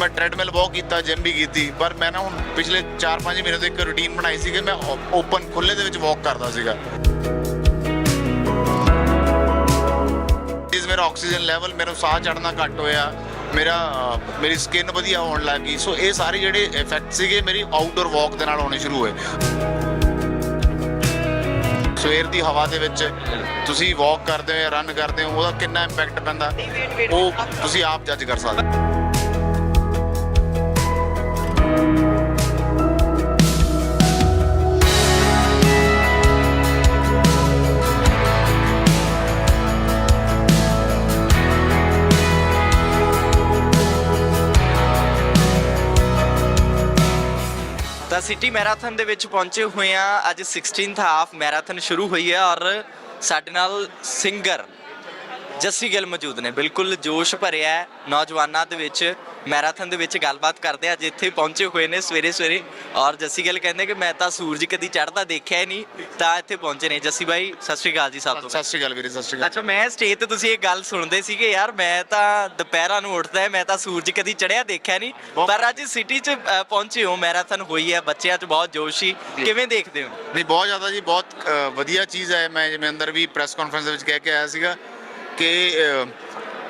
ਮੈਂ ਟ੍ਰੈਡਮਿਲ ਵਾਕ ਕੀਤਾ ਜਿਮ ਵੀ ਕੀਤੀ, ਪਰ ਮੈਂ ਨਾ ਹੁਣ ਪਿਛਲੇ 4-5 ਮਹੀਨੇ ਤੋਂ ਇੱਕ ਰੁਟੀਨ ਬਣਾਈ ਸੀ ਕਿ ਮੈਂ ਓਪਨ ਖੁੱਲੇ ਦੇ ਵਿੱਚ ਵਾਕ ਕਰਦਾ ਸੀਗਾ। ਇਸ ਮੇਰਾ ਆਕਸੀਜਨ ਲੈਵਲ ਮੇਰਾ ਸਾਹ ਚੜਨਾ ਘੱਟ ਹੋਇਆ, ਮੇਰਾ, ਮੇਰੀ ਸਕਿਨ ਵਧੀਆ ਹੋਣ ਲੱਗ ਗਈ। ਸੋ ਇਹ ਸਾਰੇ ਜਿਹੜੇ ਇਫੈਕਟ ਸੀਗੇ, ਮੇਰੀ ਆਊਟਡੋਰ ਵਾਕ ਦੇ ਨਾਲ ਹੋਣੇ ਸ਼ੁਰੂ ਹੋਏ। ਸਵੇਰ ਦੀ ਹਵਾ ਦੇ ਵਿੱਚ ਤੁਸੀਂ ਵਾਕ ਕਰਦੇ ਹੋ ਰਨ ਕਰਦੇ ਹੋ, ਉਹਦਾ ਕਿੰਨਾ ਇੰਪੈਕਟ ਪੈਂਦਾ? ਉਹ ਤੁਸੀਂ ਆਪ ਜੱਜ ਕਰ ਸਕਦੇ ਹੋ। ਸਿਟੀ ਮੈਰਾਥਨ ਦੇ ਵਿੱਚ ਪਹੁੰਚੇ ਹੋਏ ਆ ਅੱਜ 16th ਹਾਫ ਮੈਰਾਥਨ ਸ਼ੁਰੂ ਹੋਈ ਹੈ ਔਰ ਸਾਡੇ ਨਾਲ ਸਿੰਗਰ ਜੱਸੀ ਗਿੱਲ ਮੌਜੂਦ ਨੇ। ਬਿਲਕੁਲ ਜੋਸ਼ ਭਰਿਆ ਹੈ ਨੌਜਵਾਨਾਂ ਦੇ ਵਿੱਚ ਮੈਰਾਥਨ ਦੇ ਵਿੱਚ ਗੱਲਬਾਤ ਕਰਦੇ ਆ ਅੱਜ ਇੱਥੇ ਪਹੁੰਚੇ ਹੋਏ ਨੇ ਸਵੇਰੇ ਸਵੇਰੇ। ਔਰ ਜੱਸੀ ਗਿੱਲ ਕਹਿੰਦੇ ਕਿ ਮੈਂ ਤਾਂ ਸੂਰਜ ਕਦੀ ਚੜ੍ਹਦਾ ਦੇਖਿਆ ਹੀ ਨਹੀਂ ਤਾਂ ਇੱਥੇ ਪਹੁੰਚੇ ਨੇ। ਜੱਸੀ ਬਾਈ ਸਤਿ ਸ਼੍ਰੀ ਅਕਾਲ ਜੀ ਸਭ ਤੋਂ ਸਤਿ ਸ਼੍ਰੀ ਅਕਾਲ ਵੀਰੇ ਸਤਿ ਸ਼੍ਰੀ ਅਕਾਲ। ਅੱਛਾ ਮੈਂ ਸਟੇਜ ਤੇ ਤੁਸੀਂ ਇਹ ਗੱਲ ਸੁਣਦੇ ਸੀਗੇ ਯਾਰ ਮੈਂ ਤਾਂ ਦੁਪਹਿਰਾਂ ਨੂੰ ਉੱਠਦਾ ਮੈਂ ਤਾਂ ਸੂਰਜ ਕਦੀ ਚੜਿਆ ਦੇਖਿਆ ਨਹੀਂ। ਪਰ ਅੱਜ ਸਿਟੀ 'ਚ ਪਹੁੰਚੇ ਹੋ ਮੈਰਾਥਨ ਹੋਈ ਹੈ ਬੱਚਿਆਂ 'ਚ ਬਹੁਤ ਜੋਸ਼। ਸੀ ਕਿਵੇਂ ਦੇਖਦੇ ਹੋ? ਨਹੀਂ ਬਹੁਤ ਜ਼ਿਆਦਾ ਜੀ ਬਹੁਤ ਵਧੀਆ ਚੀਜ਼ ਹੈ। ਮੈਂ ਜਿਵੇਂ ਅੰਦਰ ਵੀ ਪ੍ਰੈਸ ਕਾਨਫਰੰਸ ਦੇ ਵਿੱਚ ਕਹਿ ਕੇ ਆਇਆ ਸੀਗਾ ਕਿ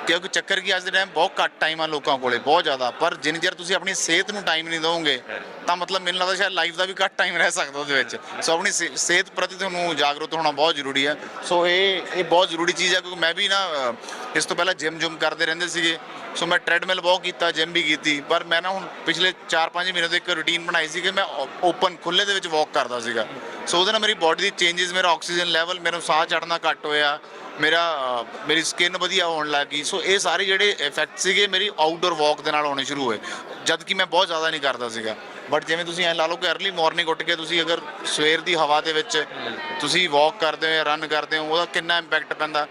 ਕਿਉਂਕਿ ਚੱਕਰ ਕੀ ਅੱਜ ਦੇ ਟਾਈਮ ਬਹੁਤ ਘੱਟ ਟਾਈਮ ਆ ਲੋਕਾਂ ਕੋਲੇ, ਬਹੁਤ ਜ਼ਿਆਦਾ। ਪਰ ਜਿੰਨੀ ਚਿਰ ਤੁਸੀਂ ਆਪਣੀ ਸਿਹਤ ਨੂੰ ਟਾਈਮ ਨਹੀਂ ਦਿਓਗੇ ਤਾਂ ਮਤਲਬ ਮੈਨੂੰ ਲੱਗਦਾ ਸ਼ਾਇਦ ਲਾਈਫ ਦਾ ਵੀ ਘੱਟ ਟਾਈਮ ਰਹਿ ਸਕਦਾ ਉਹਦੇ ਵਿੱਚ। ਸੋ ਆਪਣੀ ਸਿ- ਸਿਹਤ ਪ੍ਰਤੀ ਤੁਹਾਨੂੰ ਜਾਗਰੂਕ ਹੋਣਾ ਬਹੁਤ ਜ਼ਰੂਰੀ ਹੈ। ਸੋ ਇਹ ਇਹ ਬਹੁਤ ਜ਼ਰੂਰੀ ਚੀਜ਼ ਹੈ ਕਿਉਂਕਿ ਮੈਂ ਵੀ ਨਾ ਅ, ਇਸ ਤੋਂ ਪਹਿਲਾਂ ਜਿਮ ਜੁਮ ਕਰਦੇ ਰਹਿੰਦੇ ਸੀਗੇ। ਸੋ ਮੈਂ ਟ੍ਰੈਡਮਿਲ ਬਹੁਤ ਕੀਤਾ ਜਿਮ ਵੀ ਕੀਤੀ। ਪਰ ਮੈਂ ਨਾ ਹੁਣ ਪਿਛਲੇ 4-5 ਮਹੀਨੇ ਤੋਂ ਇੱਕ ਰੁਟੀਨ ਬਣਾਈ ਸੀ ਕਿ ਮੈਂ ਓਪਨ ਖੁੱਲੇ ਦੇ ਵਿੱਚ ਵਾਕ ਕਰਦਾ ਸੀਗਾ। ਸੋ ਉਹਦੇ ਨਾਲ ਮੇਰੀ ਬਾਡੀ ਦੀ ਚੇਂਜਸ ਮੇਰਾ ਆਕਸੀਜਨ ਲੈਵਲ ਮੇਰਾ ਸਾਹ ਚੜਨਾ ਘੱਟ ਹੋਇਆ। ਮੇਰਾ ਅਹ, ਮੇਰੀ ਸਕਿਨ ਵਧੀਆ ਹੋਣ ਲੱਗ ਗਈ। ਸੋ ਇਹ ਸਾਰੇ ਜਿਹੜੇ ਇਫੈਕਟ ਸੀਗੇ ਮੇਰੀ ਆਊਟਡੋਰ ਵਾਕ ਦੇ ਨਾਲ ਹੋਣੇ ਸ਼ੁਰੂ ਹੋਏ। ਜਦ ਕਿ ਮੈਂ ਬਹੁਤ ਜ਼ਿਆਦਾ ਨਹੀਂ ਕਰਦਾ ਸੀਗਾ। ਬਟ ਜਿਵੇਂ ਤੁਸੀਂ ਐ ਲਾ ਲਓ ਕਿ अर्ਲੀ ਮਾਰਨਿੰਗ ਉੱਠ ਕੇ ਤੁਸੀਂ ਅਗਰ ਸਵੇਰ ਦੀ ਹਵਾ ਦੇ ਵਿੱਚ ਤੁਸੀਂ ਵਾਕ ਕਰਦੇ ਹੋ ਰਨ ਕਰਦੇ ਹੋ ਉਹਦਾ ਕਿੰਨਾ ਇੰਪੈਕਟ ਪੈਂਦਾ?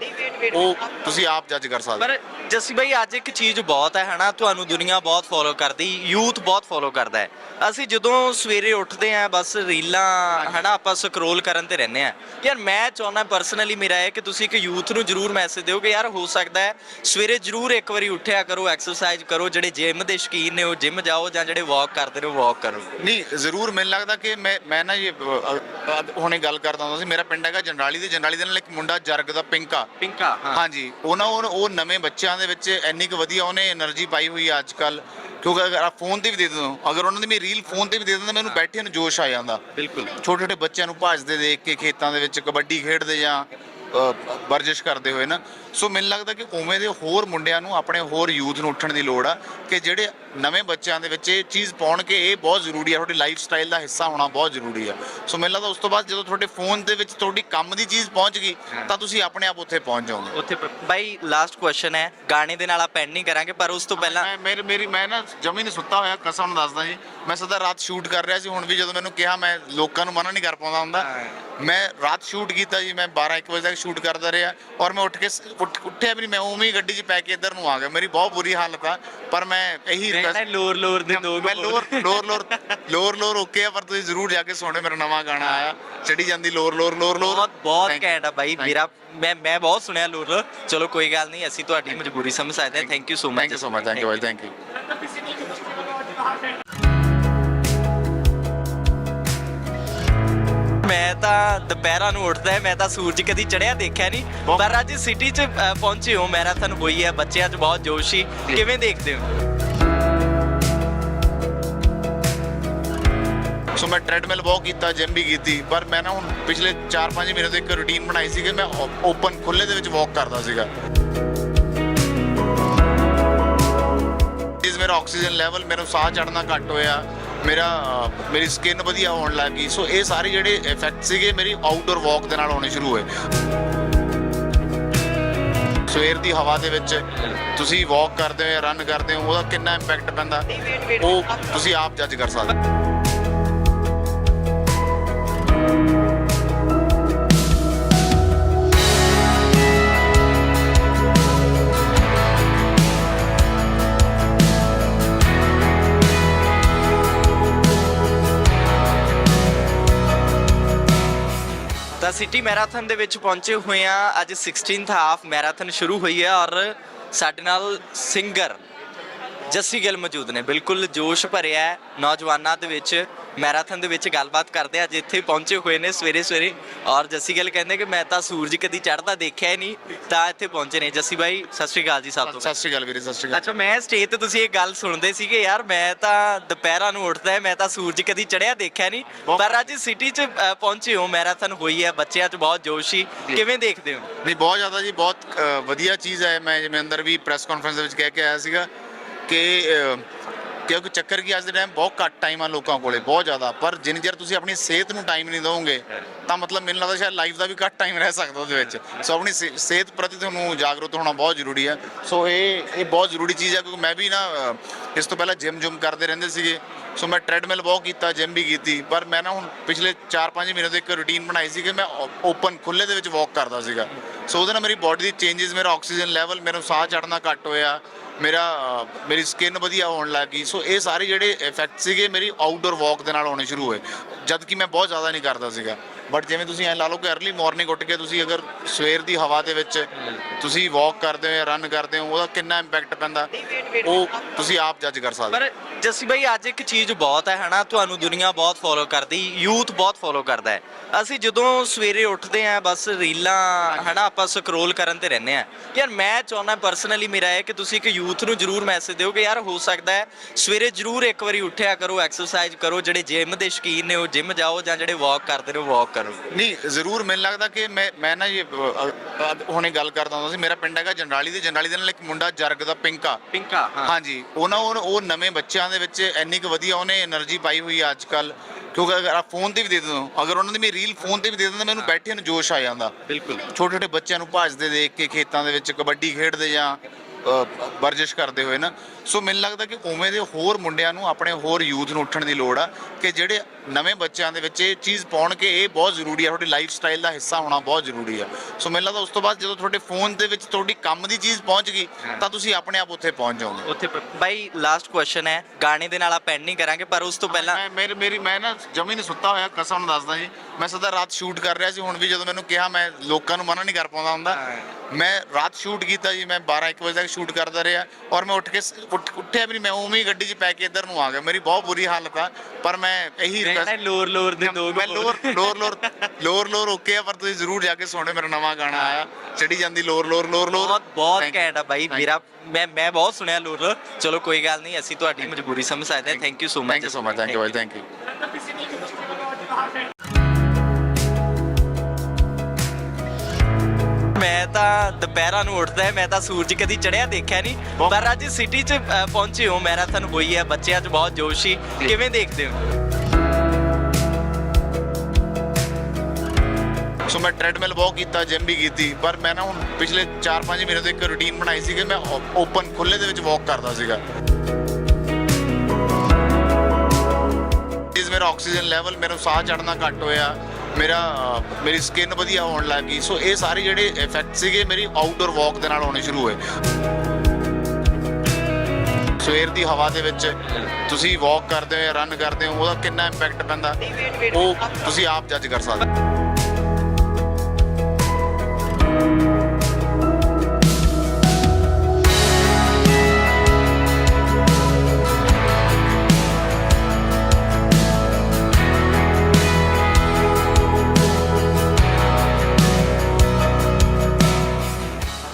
ਉਹ ਤੁਸੀਂ ਆਪ ਜੱਜ ਕਰ ਸਕਦੇ। ਪਰ ਜੱਸੀ ਬਾਈ ਅੱਜ ਇੱਕ ਚੀਜ਼ ਬਹੁਤ ਹੈ ਹਨਾ? ਤੁਹਾਨੂੰ ਦੁਨੀਆ ਬਹੁਤ ਫੋਲੋ ਕਰਦੀ ਯੂਥ ਬਹੁਤ ਫੋਲੋ ਕਰਦਾ ਹੈ। ਅਸੀਂ ਜਦੋਂ ਸਵੇਰੇ ਉੱਠਦੇ ਆਂ ਬਸ ਰੀਲਾਂ ਹਨਾ ਆਪਾਂ ਸਕਰੋਲ ਕਰਨ ਤੇ ਰਹਿੰਦੇ ਆਂ ਯਾਰ ਮੈਂ ਚਾਹੁੰਦਾ ਪਰਸਨਲੀ ਮੇਰਾ ਹੈ ਕਿ ਤੁਸੀਂ ਇੱਕ ਯੂਥ ਨੂੰ ਜਰੂਰ ਮੈਸੇਜ ਦਿਓ ਕਿ ਯਾਰ ਹੋ ਸਕਦਾ ਹੈ ਸਵੇਰੇ ਜਰੂਰ ਇੱਕ ਵਾਰੀ ਉੱਠਿਆ ਕਰੋ ਐਕਸਰਸਾਈਜ਼ ਕਰੋ ਜਿਹੜੇ ਜਿਮ ਦੇ ਸ਼ਕੀਨ ਨੇ ਉਹ ਜਿਮ ਜਾਓ ਜਾਂ ਜਿਹੜੇ ਵਾਕ ਕਰਦੇ ਨੇ ਵਾਕ ਕਰੋਗੇ ਨਹੀਂ ਜ਼ਰੂਰ ਮੈਨੂੰ ਲੱਗਦਾ ਕਿ ਮੈਂ ਮੈਂ ਨਾ ਇਹ ਹੁਣੇ ਗੱਲ ਕਰਦਾ ਹੁੰਦਾ ਸੀ ਮੇਰਾ ਪਿੰਡ ਹੈਗਾ ਜਨਰਾਲੀ ਦੇ ਜਨਰਾਲੀ ਦੇ ਨਾਲ ਇੱਕ ਮੁੰਡਾ ਜਰਗ ਦਾ ਪਿੰਕਾ। ਪਿੰਕਾ ਹਾਂਜੀ ਉਹ ਉਹ ਉਹ ਨਵੇਂ ਬੱਚਿਆਂ ਦੇ ਵਿੱਚ ਇੰਨੀ ਕੁ ਵਧੀਆ ਉਹਨੇ એનર્ਜੀ ਪਾਈ ਹੋਈ ਅੱਜ ਕੱਲ ਕਿਉਂਕਿ ਅਗਰ ਆ ਫੋਨ ਤੇ ਵੀ ਦੇ ਦਿੰਦੇ ਅਗਰ ਉਹਨਾਂ ਦੀ ਮੇਰੀ ਰੀਲ ਫੋਨ ਤੇ ਵੀ ਦੇ ਦਿੰਦੇ ਮੈਨੂੰ ਬੈਠੇ ਨੂੰ ਜੋਸ਼ ਆ ਜਾਂਦਾ। ਬਿਲਕੁਲ। ਛੋਟੇ ਛੋਟੇ ਬੱਚਿਆਂ ਨੂੰ ਭਾਜਦੇ ਦੇਖ ਕੇ ਖੇਤਾਂ ਦੇ ਵਿੱਚ ਕਬੱਡੀ ਖੇਡਦੇ ਜਾਂ ਵਰਜਿਸ਼ ਕਰਦੇ ਹੋਏ ਨਾ। ਸੋ ਮੈਨੂੰ ਲੱਗਦਾ ਕਿ ਉਵੇਂ ਦੇ ਹੋਰ ਮੁੰਡਿਆਂ ਨੂੰ ਆਪਣੇ ਹੋਰ ਯੂਥ ਨੂੰ ਉੱਠਣ ਦੀ ਲੋੜ ਆ ਕਿ ਜਿਹੜੇ ਨਵੇਂ ਬੱਚਿਆਂ ਦੇ ਵਿੱਚ ਇਹ ਚੀਜ਼ ਪਾਉਣ ਕਿ ਇਹ ਬਹੁਤ ਜ਼ਰੂਰੀ ਆ ਤੁਹਾਡੀ ਲਾਈਫ ਸਟਾਈਲ ਦਾ ਹਿੱਸਾ ਹੋਣਾ ਬਹੁਤ ਜ਼ਰੂਰੀ ਆ। ਸੋ ਮੈਨੂੰ ਲੱਗਦਾ ਉਸ ਤੋਂ ਬਾਅਦ ਜਦੋਂ ਤੁਹਾਡੇ ਫੋਨ ਦੇ ਵਿੱਚ ਤੁਹਾਡੀ ਕੰਮ ਦੀ ਚੀਜ਼ ਪਹੁੰਚ ਗਈ ਤਾਂ ਤੁਸੀਂ ਆਪਣੇ ਆਪ ਉੱਥੇ ਪਹੁੰਚ ਜਾਓਗੇ। ਉੱਥੇ ਬਾਈ ਲਾਸਟ ਕੁਐਸਚਨ ਹੈ ਗਾਣੇ ਦੇ ਨਾਲ ਆਪਾਂ ਐਂਡ ਨਹੀਂ ਕਰਾਂਗੇ ਪਰ ਉਸ ਤੋਂ ਪਹਿਲਾਂ ਮੈਂ ਮੇਰੀ ਮੇਰੀ ਮੈਂ ਨਾ ਜਮੀ ਨਹੀਂ ਸੁੱਤਾ ਹੋਇਆ ਕਸਮ ਨਾਲ ਦੱਸਦਾ ਜੀ। ਮੈਂ ਸਦਾ ਰਾਤ ਸ਼ੂਟ ਕਰ ਰਿਹਾ ਸੀ ਹੁਣ ਵੀ ਜਦੋਂ ਮੈਨੂੰ ਕਿਹਾ ਮੈਂ ਲੋਕਾਂ ਨੂੰ ਮਨਾ ਨਹੀਂ ਕਰ ਪਾਉਂਦਾ ਹੁੰਦਾ। ਮੈਂ ਰਾਤ ਸ਼ੂਟ ਕੀਤਾ ਜੀ ਮੈਂ 12 1 ਵਜੇ ਤੱਕ ਸ਼ੂਟ ਕਰਦਾ ਰਿਹਾ ਔਰ ਮੈਂ ਉੱਠ ਕੇ ਉੱਠਿਆ ਵੀ ਨਹੀਂ ਮੈਂ ਉਵੇਂ ਹੀ ਗੱਡੀ 'ਚ ਪੈ ਕੇ ਇੱਧਰ ਨੂੰ ਆ ਗਿਆ। ਮੇਰੀ ਬਹੁਤ ਬੁਰੀ ਹਾਲਤ ਆ ਪਰ ਮੈਂ ਇਹੀ ਕਹਿੰਦਾ ਲੋਰ ਲੋਰ ਦੇ ਦੋ ਮੈਂ ਲੋਰ ਲੋਰ ਲੋਰ ਲੋਰ ਲੋਰ ਓਕੇ ਆ ਪਰ ਤੁਸੀਂ ਜ਼ਰੂਰ ਜਾ ਕੇ ਸੁਣੋ ਮੇਰਾ ਨਵਾਂ ਗਾਣਾ ਆਇਆ। ਚੜੀ ਜਾਂਦੀ ਲੋਰ ਲੋਰ ਲੋਰ ਲੋਰ। ਬਹੁਤ ਬਹੁਤ ਘੈਂਟ ਆ ਬਾਈ। ਮੇਰਾ ਮੈਂ ਮੈਂ ਬਹੁਤ ਸੁਣਿਆ ਲੋਰ ਲੋਰ। ਚਲੋ ਕੋਈ ਗੱਲ ਨਹੀਂ ਅਸੀਂ ਤੁਹਾਡੀ ਮਜਬੂਰੀ ਸਮਝ ਸਕਦੇ ਹਾਂ। Thank you so much thank you so much thank you bye thank you ਮੈਂ ਤਾਂ ਦੁਪਹਿਰਾਂ ਨੂੰ ਉੱਠਦਾ ਮੈਂ ਤਾਂ ਸੂਰਜ ਕਦੀ ਚੜਿਆ ਦੇਖਿਆ ਨਹੀਂ। ਪਰ ਅੱਜ ਸਿਟੀ 'ਚ ਪਹੁੰਚੇ ਹੋ। ਮੈਰਾਥਨ ਹੋਈ ਹੈ ਬੱਚਿਆਂ 'ਚ ਬਹੁਤ ਜੋਸ਼। ਸੀ ਕਿਵੇਂ ਦੇਖਦੇ ਹੋ? ਸੋ ਮੈਂ ਟ੍ਰੈਡਮਿਲ ਵਾਕ ਕੀਤਾ ਜਿਮ ਵੀ ਕੀਤੀ, ਪਰ ਮੈਂ ਨਾ ਹੁਣ ਪਿਛਲੇ 4-5 ਮਹੀਨੇ ਤੋਂ ਇੱਕ ਰੁਟੀਨ ਬਣਾਈ ਸੀ ਕਿ ਮੈਂ ਓਪਨ ਖੁੱਲੇ ਦੇ ਵਿੱਚ ਵਾਕ ਕਰਦਾ ਸੀਗਾ। ਇਸ ਮੇਰਾ ਆਕਸੀਜਨ ਲੈਵਲ ਮੇਰਾ ਸਾਹ ਚੜਨਾ ਘੱਟ ਹੋਇਆ, ਮੇਰਾ, ਮੇਰੀ ਸਕਿਨ ਵਧੀਆ ਹੋਣ ਲੱਗ ਗਈ। ਸੋ ਇਹ ਸਾਰੇ ਜਿਹੜੇ ਇਫੈਕਟ ਸੀਗੇ, ਮੇਰੀ ਆਊਟਡੋਰ ਵਾਕ ਦੇ ਨਾਲ ਹੋਣੇ ਸ਼ੁਰੂ ਹੋਏ। ਸਵੇਰ ਦੀ ਹਵਾ ਦੇ ਵਿੱਚ ਤੁਸੀਂ ਵਾਕ ਕਰਦੇ ਹੋ ਜਾਂ ਰਨ ਕਰਦੇ ਹੋ, ਉਹਦਾ ਕਿੰਨਾ ਇੰਪੈਕਟ ਪੈਂਦਾ? ਉਹ ਤੁਸੀਂ ਆਪ ਜੱਜ ਕਰ ਸਕਦੇ ਹੋ। ਸਿਟੀ ਮੈਰਾਥਨ ਦੇ ਵਿੱਚ ਪਹੁੰਚੇ ਹੋਏ ਆ ਅੱਜ 16th ਹਾਫ ਮੈਰਾਥਨ ਸ਼ੁਰੂ ਹੋਈ ਹੈ ਔਰ ਸਾਡੇ ਨਾਲ ਸਿੰਗਰ ਜੱਸੀ ਗਿੱਲ ਮੌਜੂਦ ਨੇ। ਬਿਲਕੁਲ ਜੋਸ਼ ਭਰਿਆ ਨੌਜਵਾਨਾਂ ਦੇ ਵਿੱਚ। ਮੈਰਾਥਨ ਦੇ ਵਿੱਚ ਗੱਲਬਾਤ ਕਰਦੇ ਆ ਅੱਜ ਇੱਥੇ ਪਹੁੰਚੇ ਹੋਏ ਨੇ ਸਵੇਰੇ ਸਵੇਰੇ। ਔਰ ਜੱਸੀ ਗਿੱਲ ਕਹਿੰਦੇ ਕਿ ਮੈਂ ਤਾਂ ਸੂਰਜ ਕਦੀ ਚੜ੍ਹਦਾ ਦੇਖਿਆ ਹੀ ਨਹੀਂ ਤਾਂ ਇੱਥੇ ਪਹੁੰਚੇ ਨੇ। ਜੱਸੀ ਬਾਈ ਸਤਿ ਸ਼੍ਰੀ ਅਕਾਲ ਜੀ ਸਭ ਤੋਂ। ਸਤਿ ਸ਼੍ਰੀ ਅਕਾਲ ਵੀਰੇ ਸਤਿ ਸ਼੍ਰੀ ਅਕਾਲ। ਅੱਛਾ ਮੈਂ ਸਟੇਜ ਤੇ ਤੁਸੀਂ ਇਹ ਗੱਲ ਸੁਣਦੇ ਸੀਗੇ ਯਾਰ ਮੈਂ ਤਾਂ ਦੁਪਹਿਰਾਂ ਨੂੰ ਉੱਠਦਾ ਹੈ ਮੈਂ ਤਾਂ ਸੂਰਜ ਕਦੀ ਚੜਿਆ ਦੇਖਿਆ ਨਹੀਂ। ਪਰ ਅੱਜ ਸਿਟੀ 'ਚ ਪਹੁੰਚੇ ਹੋ ਮੈਰਾਥਨ ਹੋਈ ਹੈ ਬੱਚਿਆਂ 'ਚ ਬਹੁਤ ਜੋਸ਼ ਸੀ। ਕਿਵੇਂ ਦੇਖਦੇ ਹੋ? ਨਹੀਂ ਬਹੁਤ ਜ਼ਿਆਦਾ ਜੀ ਬਹੁਤ ਵਧੀਆ ਚੀਜ਼ ਹੈ। ਮੈਂ ਜਿਵੇਂ ਅੰਦਰ ਵੀ ਪ੍ਰੈਸ ਕਾਨਫਰੰਸ ਦੇ ਵਿੱਚ ਕਹਿ ਕੇ ਆਇਆ ਸੀਗਾ ਕਿ ਕਿਉਂਕਿ ਚੱਕਰ ਕੀ ਅੱਜ ਦੇ ਟਾਈਮ ਬਹੁਤ ਘੱਟ ਟਾਈਮ ਆ ਲੋਕਾਂ ਕੋਲੇ ਬਹੁਤ ਜ਼ਿਆਦਾ। ਪਰ ਜਿੰਨੀ ਚਿਰ ਤੁਸੀਂ ਆਪਣੀ ਸਿਹਤ ਨੂੰ ਟਾਈਮ ਨਹੀਂ ਦਿਓਗੇ ਤਾਂ ਮਤਲਬ ਮੈਨੂੰ ਲੱਗਦਾ ਸ਼ਾਇਦ ਲਾਈਫ ਦਾ ਵੀ ਘੱਟ ਟਾਈਮ ਰਹਿ ਸਕਦਾ ਉਹਦੇ ਵਿੱਚ। ਸੋ ਆਪਣੀ ਸਿ- ਸਿਹਤ ਪ੍ਰਤੀ ਤੁਹਾਨੂੰ ਜਾਗਰੂਕ ਹੋਣਾ ਬਹੁਤ ਜ਼ਰੂਰੀ ਹੈ। ਸੋ ਇਹ ਇਹ ਬਹੁਤ ਜ਼ਰੂਰੀ ਚੀਜ਼ ਹੈ ਕਿਉਂਕਿ ਮੈਂ ਵੀ ਨਾ ਅ, ਇਸ ਤੋਂ ਪਹਿਲਾਂ ਜਿਮ ਜੁਮ ਕਰਦੇ ਰਹਿੰਦੇ ਸੀਗੇ। ਸੋ ਮੈਂ ਟ੍ਰੈਡਮਿਲ ਬਹੁਤ ਕੀਤਾ ਜਿਮ ਵੀ ਕੀਤੀ। ਪਰ ਮੈਂ ਨਾ ਹੁਣ ਪਿਛਲੇ 4-5 ਮਹੀਨੇ ਤੋਂ ਇੱਕ ਰੂਟੀਨ ਬਣਾਈ ਸੀ ਕਿ ਮੈਂ ਓਪਨ ਖੁੱਲੇ ਦੇ ਵਿੱਚ ਵਾਕ ਕਰਦਾ ਸੀਗਾ। ਸੋ ਉਹਦੇ ਨਾਲ ਮੇਰੀ ਬਾਡੀ ਦੀ ਚੇਂਜਸ ਮੇਰਾ ਆਕਸੀਜਨ ਲੈਵਲ ਮੇਰਾ ਸਾਹ ਚੜਨਾ ਘੱਟ ਹੋਇਆ ਮੇਰਾ ਮੇਰੀ ਸਕਿਨ ਵਧੀਆ ਹੋਣ ਲੱਗ ਗਈ। ਸੋ ਇਹ ਸਾਰੇ ਜਿਹੜੇ ਇਫੈਕਟ ਸੀਗੇ ਮੇਰੀ ਆਊਟਡੋਰ ਵਾਕ ਦੇ ਨਾਲ ਹੋਣੇ ਸ਼ੁਰੂ ਹੋਏ ਜਦ ਕਿ ਮੈਂ ਬਹੁਤ ਜ਼ਿਆਦਾ ਨਹੀਂ ਕਰਦਾ ਸੀਗਾ। ਬਟ ਜਿਵੇਂ ਤੁਸੀਂ ਐ ਲਾ ਲਓ ਕਿ ਅਰਲੀ ਮਾਰਨਿੰਗ ਉੱਠ ਕੇ ਤੁਸੀਂ ਅਗਰ ਸਵੇਰ ਦੀ ਹਵਾ ਦੇ ਵਿੱਚ ਤੁਸੀਂ ਵਾਕ ਕਰਦੇ ਹੋ ਜਾਂ ਰਨ ਕਰਦੇ ਹੋ ਉਹਦਾ ਕਿੰਨਾ ਇੰਪੈਕਟ ਪੈਂਦਾ ਉਹ ਤੁਸੀਂ ਆਪ ਜੱਜ ਕਰ ਸਕਦੇ ਹੋ। ਪਰ ਜੱਸੀ ਬਾਈ ਅੱਜ ਇੱਕ ਚੀਜ਼ ਬਹੁਤ ਹੈ ਹਨਾ? ਤੁਹਾਨੂੰ ਦੁਨੀਆ ਬਹੁਤ ਫੋਲੋ ਕਰਦੀ ਯੂਥ ਬਹੁਤ ਫੋਲੋ ਕਰਦਾ ਹੈ। ਅਸੀਂ ਜਦੋਂ ਸਵੇਰੇ ਉੱਠਦੇ ਆਂ ਬਸ ਰੀਲਾਂ ਹਨਾ ਆਪਾਂ ਸਕਰੋਲ ਕਰਨ ਤੇ ਰਹਿੰਦੇ ਆ ਯਾਰ ਮੈਂ ਚਾਹੁੰਦਾ ਪਰਸਨਲੀ ਮੇਰਾ ਹੈ ਕਿ ਤੁਸੀਂ ਇੱਕ ਯੂਥ ਨੂੰ ਜਰੂਰ ਮੈਸੇਜ ਦਿਓ ਕਿ ਯਾਰ ਹੋ ਸਕਦਾ ਹੈ ਸਵੇਰੇ ਜਰੂਰ ਇੱਕ ਵਾਰੀ ਉੱਠਿਆ ਕਰੋ ਐਕਸਰਸਾਈਜ਼ ਕਰੋ ਜਿਹੜੇ ਜਿਮ ਦੇ ਸ਼ਕੀਨ ਨੇ ਉਹ ਜਿਮ ਜਾਓ ਜਾਂ ਜਿਹੜੇ ਵਾਕ ਕਰਦੇ ਨੇ ਉਹ ਵਾਕ ਕਰੋ। ਨਹੀਂ ਜ਼ਰੂਰ ਮੈਨੂੰ ਲੱਗਦਾ ਕਿ ਮੈਂ ਮੈਂ ਨਾ ਇਹ ਅ, ਅ, ਹੁਣੇ ਗੱਲ ਕਰਦਾ ਹੁੰਦਾ ਸੀ ਮੇਰਾ ਪਿੰਡ ਹੈਗਾ ਜੰਡਾਲੀ ਦੇ ਜੰਡਾਲੀ ਦੇ ਨਾਲ ਇੱਕ ਮੁੰਡਾ ਜਰਗ ਦਾ ਪਿੰਕਾ। ਪਿੰਕਾ ਹਾਂਜੀ ਉਹ ਨਾ ਉਹ ਉਹ ਨਵੇਂ ਬੱਚਿਆਂ ਖੇਡਾਂ ਦੇ ਵਿੱਚ ਇੰਨੀ ਕੁ ਵਧੀਆ ਉਹਨੇ એનર્ਜੀ ਪਾਈ ਹੋਈ ਆ ਅੱਜ ਕੱਲ ਕਿਉਂਕਿ ਅਗਰ ਆ ਫੋਨ ਤੇ ਵੀ ਦੇ ਦਿੰਦੇ ਅਗਰ ਉਹਨਾਂ ਦੀ ਮੈਂ ਰੀਲ ਫੋਨ ਤੇ ਵੀ ਦੇ ਦਿੰਦਾ ਮੈਨੂੰ ਬੈਠੇ ਨੂੰ ਜੋਸ਼ ਆ ਜਾਂਦਾ। ਬਿਲਕੁਲ। ਛੋਟੇ ਛੋਟੇ ਬੱਚਿਆਂ ਨੂੰ ਭਾਜਦੇ ਦੇਖ ਕੇ ਖੇਤਾਂ ਦੇ ਵਿੱਚ ਕਬੱਡੀ ਖੇਡਦੇ ਜਾਂ ਵਰਜਿਸ਼ ਕਰਦੇ ਹੋਏ ਨਾ ਸੋ ਮੈਨੂੰ ਲੱਗਦਾ ਕਿ ਉਵੇਂ ਦੇ ਹੋਰ ਮੁੰਡਿਆਂ ਨੂੰ ਆਪਣੇ ਹੋਰ ਯੂਥ ਨੂੰ ਉੱਠਣ ਦੀ ਲੋੜ ਆ ਕਿ ਜਿਹੜੇ ਨਵੇਂ ਬੱਚਿਆਂ ਦੇ ਵਿੱਚ ਇਹ ਚੀਜ਼ ਪਾਉਣ ਕਿ ਇਹ ਬਹੁਤ ਜ਼ਰੂਰੀ ਆ ਤੁਹਾਡੀ ਲਾਈਫ ਸਟਾਈਲ ਦਾ ਹਿੱਸਾ ਹੋਣਾ ਬਹੁਤ ਜ਼ਰੂਰੀ ਆ। ਸੋ ਮੈਨੂੰ ਲੱਗਦਾ ਉਸ ਤੋਂ ਬਾਅਦ ਜਦੋਂ ਤੁਹਾਡੇ ਫੋਨ ਦੇ ਵਿੱਚ ਤੁਹਾਡੀ ਕੰਮ ਦੀ ਚੀਜ਼ ਪਹੁੰਚ ਗਈ ਤਾਂ ਤੁਸੀਂ ਆਪਣੇ ਆਪ ਉੱਥੇ ਪਹੁੰਚ ਜਾਓਗੇ। ਉੱਥੇ ਬਾਈ ਲਾਸਟ ਕੁਐਸਚਨ ਹੈ ਗਾਣੇ ਦੇ ਨਾਲ ਆਪਾਂ ਐਂਡ ਨਹੀਂ ਕਰਾਂਗੇ ਪਰ ਉਸ ਤੋਂ ਪਹਿਲਾਂ ਮੈਂ ਮੇਰੀ ਮੇਰੀ ਮੈਂ ਨਾ ਜਮੀ ਨਹੀਂ ਸੁੱਤਾ ਹੋਇਆ ਕਸਮ ਨਾਲ ਦੱਸਦਾ ਜੀ। ਮੈਂ ਸਦਾ ਰਾਤ ਸ਼ੂਟ ਕਰ ਰਿਹਾ ਸੀ ਹੁਣ ਵੀ ਜਦੋਂ ਮੈਨੂੰ ਕਿਹਾ ਮੈਂ ਲੋਕਾਂ ਨੂੰ ਮਨਾ ਨਹੀਂ ਕਰ ਪਾਉਂਦਾ ਹੁੰਦਾ। ਮੈਂ ਰਾਤ ਸ਼ੂਟ ਕੀਤਾ ਜੀ ਮੈਂ 12 1 ਵਜੇ ਤੱਕ ਸ਼ੂਟ ਕਰਦਾ ਰਿਹਾ ਔਰ ਮੈਂ ਉੱਠ ਕੇ ਉੱਠ- ਉੱਠਿਆ ਵੀ ਨਹੀਂ ਮੈਂ ਉਵੇਂ ਹੀ ਗੱਡੀ 'ਚ ਪੈ ਕੇ ਇੱਧਰ ਨੂੰ ਆ ਗਿਆ। ਮੇਰੀ ਬਹੁਤ ਬੁਰੀ ਹਾਲਤ ਆ ਪਰ ਮੈਂ ਇਹੀ ਰਹਿਣਾ ਲੋਰ ਲੋਰ ਦੇ ਦੋ ਮੈਂ ਲੋਰ ਲੋਰ ਲੋਰ ਲੋਰ ਲੋਰ ਓਕੇ ਆ ਪਰ ਤੁਸੀਂ ਜ਼ਰੂਰ ਜਾ ਕੇ ਸੁਣੋ ਮੇਰਾ ਨਵਾਂ ਗਾਣਾ ਆਇਆ। ਚੜੀ ਜਾਂਦੀ ਲੋਰ ਲੋਰ ਲੋਰ ਲੋਰ। ਬਹੁਤ ਬਹੁਤ. ਘੈਂਟ ਆ ਬਾਈ. ਮੇਰਾ ਮੈਂ ਮੈਂ ਬਹੁਤ ਸੁਣਿਆ ਲੋਰ ਲੋਰ। ਚਲੋ ਕੋਈ ਗੱਲ ਨਹੀਂ ਅਸੀਂ ਤੁਹਾਡੀ ਮਜਬੂਰੀ ਸਮਝ ਸਕਦੇ ਹਾਂ। Thank you so much thank you so much thank you thank you ਮੈਂ ਤਾਂ ਦੁਪਹਿਰਾਂ ਨੂੰ ਉੱਠਦਾ ਹੈ ਮੈਂ ਤਾਂ ਸੂਰਜ ਕਦੀ ਚੜਿਆ ਦੇਖਿਆ ਨਹੀਂ। ਪਰ ਅੱਜ ਸਿਟੀ 'ਚ ਅ, ਪਹੁੰਚੇ ਹੋ ਮੈਰਾਥਨ ਹੋਈ ਹੈ ਬੱਚਿਆਂ 'ਚ ਬਹੁਤ ਜੋਸ਼ ਸੀ। ਕਿਵੇਂ ਦੇਖਦੇ ਹੋ? ਸੋ ਮੈਂ ਟ੍ਰੈਡਮਿਲ ਬਹੁਤ ਕੀਤਾ ਜਿਮ ਵੀ ਕੀਤੀ ਪਰ ਮੈਂ ਨਾ ਹੁਣ ਪਿਛਲੇ 4-5 ਮਹੀਨੇ ਤੋਂ ਇੱਕ ਰੂਟੀਨ ਬਣਾਈ ਸੀ ਕਿ ਮੈਂ ਓਪਨ ਖੁੱਲੇ ਦੇ ਵਿੱਚ ਵਾਕ ਕਰਦਾ ਸੀਗਾ। ਇਸ ਮੇਰਾ ਆਕਸੀਜਨ ਲੈਵਲ ਮੇਰਾ ਸਾਹ ਚੜਨਾ ਘੱਟ ਹੋਇਆ। ਮੇਰਾ ਮੇਰੀ ਸਕਿਨ ਵਧੀਆ ਹੋਣ ਲੱਗ ਗਈ। ਸੋ ਇਹ ਸਾਰੇ ਜਿਹੜੇ ਇਫੈਕਟ ਸੀਗੇ ਮੇਰੀ ਆਊਟਡੋਰ ਵਾਕ ਦੇ ਨਾਲ ਹੋਣੇ ਸ਼ੁਰੂ ਹੋਏ। ਸਵੇਰ ਦੀ ਹਵਾ ਦੇ ਵਿੱਚ ਤੁਸੀਂ ਵਾਕ ਕਰਦੇ ਹੋ ਰਨ ਕਰਦੇ ਹੋ ਉਹਦਾ ਕਿੰਨਾ ਇੰਪੈਕਟ ਪੈਂਦਾ? ਉਹ ਤੁਸੀਂ ਆਪ ਜੱਜ ਕਰ ਸਕਦੇ ਹੋ।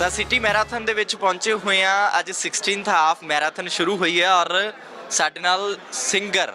ਤਾਂ ਸਿਟੀ ਮੈਰਾਥਨ ਦੇ ਵਿੱਚ ਪਹੁੰਚੇ ਹੋਏ ਆ। ਅੱਜ 16th ਹਾਫ ਮੈਰਾਥਨ ਸ਼ੁਰੂ ਹੋਈ ਹੈ ਔਰ ਸਾਡੇ ਨਾਲ ਸਿੰਗਰ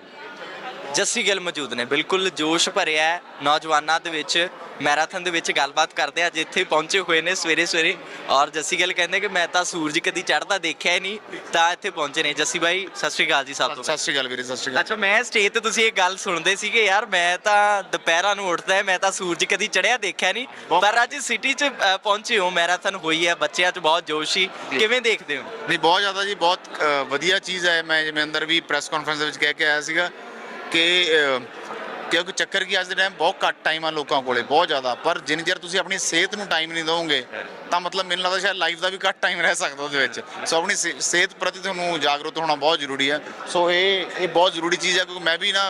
ਜੱਸੀ ਗਿੱਲ ਮੌਜੂਦ ਨੇ। ਬਿਲਕੁਲ ਜੋਸ਼ ਭਰਿਆ ਹੈ। ਨੌਜਵਾਨਾਂ ਦੇ ਵਿੱਚ ਮੈਰਾਥਨ ਦੇ ਵਿੱਚ ਗੱਲਬਾਤ ਕਰਦੇ ਆ। ਅੱਜ ਇੱਥੇ ਪਹੁੰਚੇ ਹੋਏ ਨੇ ਸਵੇਰੇ ਸਵੇਰੇ। ਔਰ ਜੱਸੀ ਗਿੱਲ ਕਹਿੰਦੇ ਕਿ ਮੈਂ ਤਾਂ ਸੂਰਜ ਕਦੀ ਚੜ੍ਹਦਾ ਦੇਖਿਆ ਹੀ ਨਹੀਂ ਤਾਂ ਇੱਥੇ ਪਹੁੰਚੇ ਨੇ। ਜੱਸੀ ਬਾਈ ਸਤਿ ਸ਼੍ਰੀ ਅਕਾਲ ਜੀ ਸਭ ਤੋਂ। ਸਤਿ ਸ਼੍ਰੀ ਅਕਾਲ ਵੀਰੇ ਸਤਿ ਸ਼੍ਰੀ ਅਕਾਲ। ਅੱਛਾ ਮੈਂ ਸਟੇਜ ਤੇ ਤੁਸੀਂ ਇਹ ਗੱਲ ਸੁਣਦੇ ਸੀਗੇ ਯਾਰ ਮੈਂ ਤਾਂ ਦੁਪਹਿਰਾਂ ਨੂੰ ਉੱਠਦਾ ਹੈ ਮੈਂ ਤਾਂ ਸੂਰਜ ਕਦੀ ਚੜਿਆ ਦੇਖਿਆ ਨਹੀਂ। ਪਰ ਅੱਜ ਸਿਟੀ 'ਚ ਅ, ਪਹੁੰਚੇ ਹੋ। ਮੈਰਾਥਨ ਹੋਈ ਹੈ ਬੱਚਿਆਂ 'ਚ ਬਹੁਤ ਜੋਸ਼ ਸੀ। ਕਿਵੇਂ ਦੇਖਦੇ ਹੋ? ਨਹੀਂ ਬਹੁਤ ਜ਼ਿਆਦਾ ਜੀ ਬਹੁਤ ਅ, ਵਧੀਆ ਚੀਜ਼ ਹੈ। ਮੈਂ ਜਿਵੇਂ ਅੰਦਰ ਵੀ ਪ੍ਰੈਸ ਕਾਨਫਰੰਸ ਦੇ ਵਿੱਚ ਕਹਿ ਕੇ ਆਇਆ ਸੀਗਾ ਕਿ ਕਿਉਂਕਿ ਚੱਕਰ ਕੀ ਅੱਜ ਦੇ ਟਾਈਮ ਬਹੁਤ ਘੱਟ ਟਾਈਮ ਆ ਲੋਕਾਂ ਕੋਲੇ, ਬਹੁਤ ਜ਼ਿਆਦਾ। ਪਰ ਜਿੰਨੀ ਚਿਰ ਤੁਸੀਂ ਆਪਣੀ ਸਿਹਤ ਨੂੰ ਟਾਈਮ ਨਹੀਂ ਦਿਓਗੇ ਤਾਂ ਮਤਲਬ ਮੈਨੂੰ ਲੱਗਦਾ ਸ਼ਾਇਦ ਲਾਈਫ ਦਾ ਵੀ ਘੱਟ ਟਾਈਮ ਰਹਿ ਸਕਦਾ ਉਹਦੇ ਵਿੱਚ। ਸੋ ਆਪਣੀ ਸਿ- ਸਿਹਤ ਪ੍ਰਤੀ ਤੁਹਾਨੂੰ ਜਾਗਰੂਕ ਹੋਣਾ ਬਹੁਤ ਜ਼ਰੂਰੀ ਹੈ ਸੋ ਇਹ ਇਹ ਬਹੁਤ ਜ਼ਰੂਰੀ ਚੀਜ਼ ਹੈ ਕਿਉਂਕਿ ਮੈਂ ਵੀ ਨਾ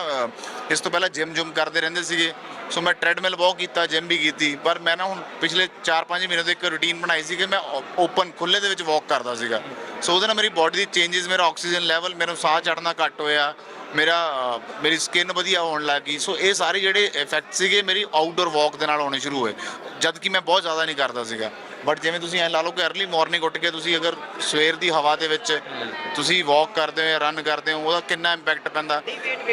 ਇਸ ਤੋਂ ਪਹਿਲਾਂ ਜਿਮ ਜੁਮ ਕਰਦੇ ਰਹਿੰਦੇ ਸੀਗੇ। ਸੋ ਮੈਂ ਟ੍ਰੈਡਮਿਲ ਬਹੁਤ ਕੀਤਾ ਜਿਮ ਵੀ ਕੀਤੀ। ਪਰ ਮੈਂ ਨਾ ਹੁਣ ਪਿਛਲੇ 4-5 ਮਹੀਨੇ ਤੋਂ ਇੱਕ ਰੂਟੀਨ ਬਣਾਈ ਸੀ ਕਿ ਮੈਂ ਓਪਨ ਖੁੱਲੇ ਦੇ ਵਿੱਚ ਵਾਕ ਕਰਦਾ ਸੀਗਾ। ਸੋ ਉਹਦੇ ਨਾਲ ਮੇਰੀ ਬਾਡੀ ਦੀ ਚੇਂਜਸ ਮੇਰਾ ਆਕਸੀਜਨ ਲੈਵਲ ਮੇਰਾ ਸਾਹ ਚੜਨਾ ਘੱਟ ਹੋਇਆ। ਮੇਰਾ, ਮੇਰੀ ਸਕਿਨ ਵਧੀਆ ਹੋਣ ਲੱਗ ਗਈ। ਸੋ ਇਹ ਸਾਰੇ ਜਿਹੜੇ ਇਫੈਕਟ ਸੀਗੇ, ਮੇਰੀ ਆਊਟਡੋਰ ਵਾਕ ਦੇ ਨਾਲ ਹੋਣੇ ਸ਼ੁਰੂ ਹੋਏ। ਜਦ ਕਿ ਮੈਂ ਬਹੁਤ ਜ਼ਿਆਦਾ ਨਹੀਂ ਕਰਦਾ ਸੀਗਾ। ਬਟ ਜਿਵੇਂ ਤੁਸੀਂ ਐ ਲਾ ਲਓ ਕਿ ਅਰਲੀ ਮਾਰਨਿੰਗ ਉੱਠ ਕੇ ਤੁਸੀਂ ਅਗਰ ਸਵੇਰ ਦੀ ਹਵਾ ਦੇ ਵਿੱਚ ਤੁਸੀਂ ਵਾਕ ਕਰਦੇ ਹੋ ਜਾਂ ਰਨ ਕਰਦੇ ਹੋ, ਉਹਦਾ ਕਿੰਨਾ ਇੰਪੈਕਟ ਪੈਂਦਾ?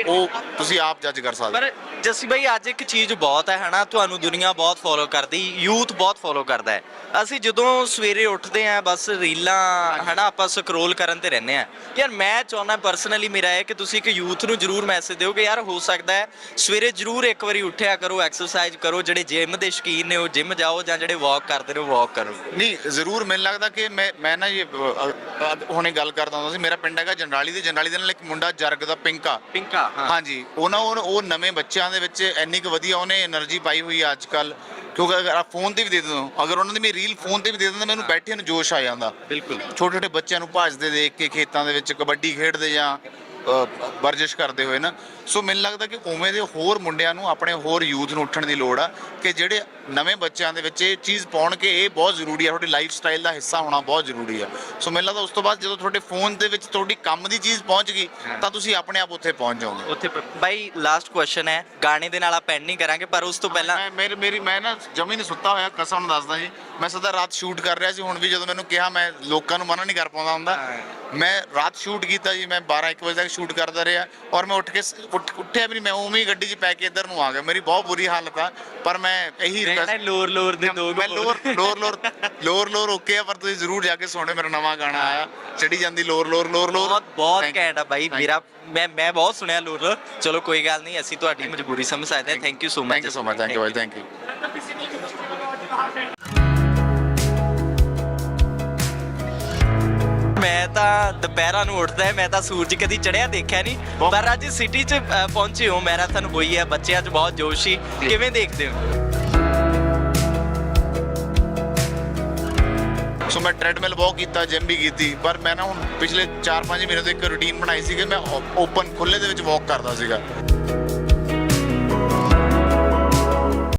ਉਹ ਤੁਸੀਂ ਆਪ ਜੱਜ ਕਰ ਸਕਦੇ ਪਰ ਜੱਸੀ ਭਾਈ ਅੱਜ ਇੱਕ ਚੀਜ਼ ਬਹੁਤ ਹੈ, ਹਨਾ? ਤੁਹਾਨੂੰ ਦੁਨੀਆ ਬਹੁਤ ਫੋਲੋ ਕਰਦੀ ਯੂਥ ਬਹੁਤ ਫੋਲੋ ਕਰਦਾ ਹੈ। ਅਸੀਂ ਜਦੋਂ ਸਵੇਰੇ ਉੱਠਦੇ ਆਂ ਬਸ ਰੀਲਾਂ, ਹਨਾ, ਆਪਾਂ ਸਕਰੋਲ ਕਰਨ ਤੇ ਰਹਿੰਦੇ ਆਂ ਯਾਰ, ਮੈਂ ਚਾਹੁੰਦਾ ਪਰਸਨਲੀ ਮੇਰਾ ਹੈ ਕਿ ਤੁਸੀਂ ਇੱਕ ਯੂਥ ਨੂੰ ਜਰੂਰ ਮੈਸੇਜ ਦਿਓ ਕਿ ਯਾਰ, ਹੋ ਸਕਦਾ ਹੈ ਸਵੇਰੇ ਜਰੂਰ ਇੱਕ ਵਾਰੀ ਉੱਠਿਆ ਕਰੋ ਐਕਸਰਸਾਈਜ਼ ਕਰੋ, ਜਿਹੜੇ ਜਿਮ ਦੇ ਸ਼ਕੀਨ ਨੇ ਉਹ ਜਿਮ ਜਾਓ ਜਾਂ ਜਿਹੜੇ ਵਾਕ ਕਰਦੇ ਨੇ, ਉਹ ਵਾਕ ਕਰਨ ਨਹੀਂ ਜ਼ਰੂਰ ਮੈਨੂੰ ਲੱਗਦਾ ਕਿ ਮੈਂ ਮੈਂ ਨਾ ਇਹ ਹੁਣੇ ਗੱਲ ਕਰਦਾ ਹੁੰਦਾ ਸੀ। ਮੇਰਾ ਪਿੰਡ ਹੈਗਾ ਜਨਰਾਲੀ ਦੇ। ਜਨਰਾਲੀ ਦੇ ਨਾਲ ਇੱਕ ਮੁੰਡਾ ਜਰਗ ਦਾ ਪਿੰਕਾ। ਪਿੰਕਾ ਹਾਂਜੀ। ਉਹ ਉਹ ਨਵੇਂ ਬੱਚਿਆਂ ਦੇ ਵਿੱਚ ਇੰਨੀ ਕੁ ਵਧੀਆ ਉਹਨੇ એનર્ਜੀ ਪਾਈ ਹੋਈ ਅੱਜ ਕੱਲ ਕਿਉਂਕਿ ਅਗਰ ਆ ਫੋਨ ਤੇ ਵੀ ਦੇ ਦਿੰਦੇ ਅਗਰ ਉਹਨਾਂ ਦੀ ਮੇਰੀ ਰੀਲ ਫੋਨ ਤੇ ਵੀ ਦੇ ਦਿੰਦਾ ਮੈਨੂੰ ਬੈਠੇ ਨੂੰ ਜੋਸ਼ ਆ ਜਾਂਦਾ। ਬਿਲਕੁਲ। ਛੋਟੇ ਛੋਟੇ ਬੱਚਿਆਂ ਨੂੰ ਭਾਜਦੇ ਦੇਖ ਕੇ ਖੇਤਾਂ ਦੇ ਵਿੱਚ ਕਬੱਡੀ ਖੇਡਦੇ ਜਾਂ ਵਰਜਿਸ਼ ਕਰਦੇ ਹੋਏ ਨਾ। ਸੋ ਮੈਨੂੰ ਲੱਗਦਾ ਕਿ ਉਵੇਂ ਦੇ ਹੋਰ ਮੁੰਡਿਆਂ ਨੂੰ ਆਪਣੇ ਹੋਰ ਯੂਥ ਨੂੰ ਉੱਠਣ ਦੀ ਲੋੜ ਆ ਕਿ ਜਿਹੜੇ ਨਵੇਂ ਬੱਚਿਆਂ ਦੇ ਵਿੱਚ ਇਹ ਚੀਜ਼ ਪਾਉਣ ਕਿ ਇਹ ਬਹੁਤ ਜ਼ਰੂਰੀ ਆ ਤੁਹਾਡੀ ਲਾਈਫ ਸਟਾਈਲ ਦਾ ਹਿੱਸਾ ਹੋਣਾ ਬਹੁਤ ਜ਼ਰੂਰੀ ਆ ਸੋ ਮੈਨੂੰ ਲੱਗਦਾ ਉਸ ਤੋਂ ਬਾਅਦ ਜਦੋਂ ਤੁਹਾਡੇ ਫੋਨ ਦੇ ਵਿੱਚ ਤੁਹਾਡੀ ਕੰਮ ਦੀ ਚੀਜ਼ ਪਹੁੰਚ ਗਈ ਤਾਂ ਤੁਸੀਂ ਆਪਣੇ ਆਪ ਉੱਥੇ ਪਹੁੰਚ ਜਾਓਗੇ। ਉੱਥੇ ਬਾਈ ਲਾਸਟ ਕੁਐਸਚਨ ਹੈ ਗਾਣੇ ਦੇ ਨਾਲ ਆਪਾਂ ਐਂਡ ਨਹੀਂ ਕਰਾਂਗੇ ਪਰ ਉਸ ਤੋਂ ਪਹਿਲਾਂ ਮੈਂ ਮੇਰੀ ਮੇਰੀ ਮੈਂ ਨਾ ਜਮੀ ਨਹੀਂ ਸੁੱਤਾ ਹੋਇਆ ਕਸਮ ਨਾਲ ਦੱਸਦਾ ਜੀ। ਮੈਂ ਸਦਾ ਰਾਤ ਸ਼ੂਟ ਕਰ ਰਿਹਾ ਸੀ ਹੁਣ ਵੀ ਜਦੋਂ ਮੈਨੂੰ ਕਿਹਾ ਮੈਂ ਲੋਕਾਂ ਨੂੰ ਮਨਾ ਨਹੀਂ ਕਰ ਪਾਉਂਦਾ ਹੁੰਦਾ। ਮੈਂ ਰਾਤ ਸ਼ੂਟ ਕੀਤਾ ਜੀ ਮੈਂ 12 1 ਵਜੇ ਤੱਕ ਸ਼ੂਟ ਕਰਦਾ ਰਿਹਾ ਔਰ ਮੈਂ ਉੱਠ ਕੇ ਉੱਠਿਆ ਵੀ ਨਹੀਂ ਮੈਂ ਉਵੇਂ ਹੀ ਗੱਡੀ 'ਚ ਪੈ ਕੇ ਇੱਧਰ ਨੂੰ ਆ ਗਿਆ। ਮੇਰੀ ਬਹੁਤ ਬੁਰੀ ਹਾਲਤ ਆ ਪਰ ਮੈਂ ਇਹੀ ਰਹਿਣਾ ਲੋਰ ਲੋਰ ਦੇ ਦੋ ਮੈਂ ਲੋਰ ਲੋਰ ਲੋਰ ਲੋਰ ਲੋਰ ਓਕੇ ਆ ਪਰ ਤੁਸੀਂ ਜ਼ਰੂਰ ਜਾ ਕੇ ਸੁਣਿਓ ਮੇਰਾ ਨਵਾਂ ਗਾਣਾ ਆਇਆ। ਚੜੀ ਜਾਂਦੀ ਲੋਰ ਲੋਰ ਲੋਰ ਲੋਰ। ਬਹੁਤ ਬਹੁਤ Thank you. ਘੈਂਟ ਆ ਬਾਈ Thank ਮੇਰਾ ਮੈਂ ਮੈਂ ਬਹੁਤ ਸੁਣਿਆ ਲੋਰ ਲੋਰ। ਚਲੋ ਕੋਈ ਗੱਲ ਨਹੀਂ ਅਸੀਂ ਤੁਹਾਡੀ ਮਜਬੂਰੀ ਸਮਝ ਸਕਦੇ ਹਾਂ। Thank you so much thank you so much thank you thank you ਮੈਂ ਤਾਂ ਦੁਪਹਿਰਾਂ ਨੂੰ ਉੱਠਦਾ ਮੈਂ ਤਾਂ ਸੂਰਜ ਕਦੀ ਚੜਿਆ ਦੇਖਿਆ ਨਹੀਂ। ਪਰ ਅੱਜ ਸਿਟੀ 'ਚ ਪਹੁੰਚੇ ਹੋ। ਮੈਰਾਥਨ ਹੋਈ ਹੈ ਬੱਚਿਆਂ 'ਚ ਬਹੁਤ ਜੋਸ਼ ਸੀ। ਕਿਵੇਂ ਦੇਖਦੇ ਹੋ? ਸੋ ਮੈਂ ਟ੍ਰੈਡਮਿਲ ਵਾਕ ਕੀਤਾ ਜਿਮ ਵੀ ਕੀਤੀ, ਪਰ ਮੈਂ ਨਾ ਹੁਣ ਪਿਛਲੇ 4-5 ਮਹੀਨੇ ਤੋਂ ਇੱਕ ਰੁਟੀਨ ਬਣਾਈ ਸੀ ਕਿ ਮੈਂ ਓਪਨ ਖੁੱਲੇ ਦੇ ਵਿੱਚ ਵਾਕ ਕਰਦਾ ਸੀਗਾ।